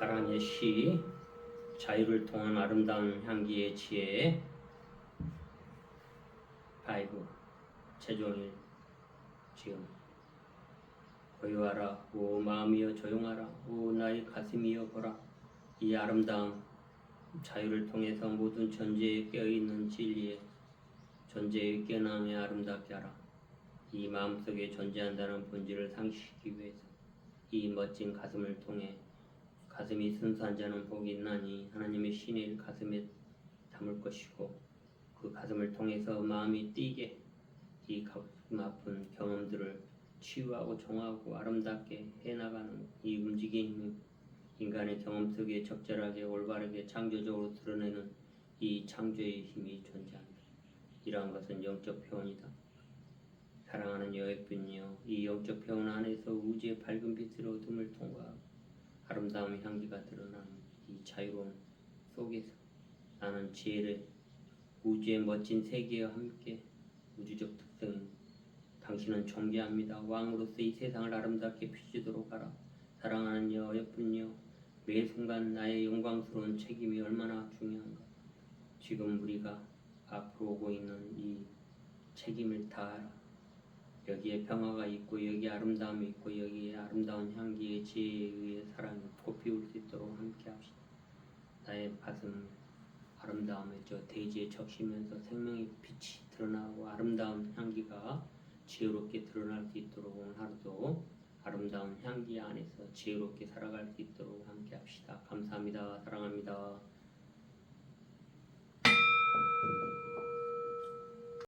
사랑의 시 자유를 통한 아름다운 향기의 지혜. 바이브 최종일 지금 고요하라 오 마음이여 조용하라 오 나의 가슴이여 보라. 이 아름다운 자유를 통해서 모든 존재에 깨어있는 진리에 존재의 깨어남에 아름답게 하라. 이 마음속에 존재한다는 본질을 상기시키기 위해서 이 멋진 가슴을 통해 가슴이 순수한 자는 복이 있나니 하나님의 신의 가슴에 담을 것이고 그 가슴을 통해서 마음이 뛰게 이 가슴 아픈 경험들을 치유하고 정화하고 아름답게 해나가는 이 움직임이 인간의 경험 속에 적절하게 올바르게 창조적으로 드러내는 이 창조의 힘이 존재한다. 이러한 것은 영적 표현이다. 사랑하는 여액분이여 이 영적 표현 안에서 우주의 밝은 빛을 어둠을 통과하고 아름다움의 향기가 드러나는 이 자유로움 속에서 나는 지혜를 우주의 멋진 세계와 함께 우주적 특성인 당신은 존귀합니다. 왕으로서 이 세상을 아름답게 비추도록 하라. 사랑하는 여 예쁜 여 매 순간 나의 영광스러운 책임이 얼마나 중요한가. 지금 우리가 앞으로 오고 있는 이 책임을 다하라. 여기에 평화가 있고 여기에 아름다움이 있고 여기에 아름다운 향 지혜에 의해 사랑이 꽃피울 수 있도록 함께 합시다. 나의 가슴 아름다움에 저 대지에 적시면서 생명의 빛이 드러나고 아름다운 향기가 지혜롭게 드러날 수 있도록 오늘 하루도 아름다운 향기 안에서 지혜롭게 살아갈 수 있도록 함께 합시다. 감사합니다. 사랑합니다.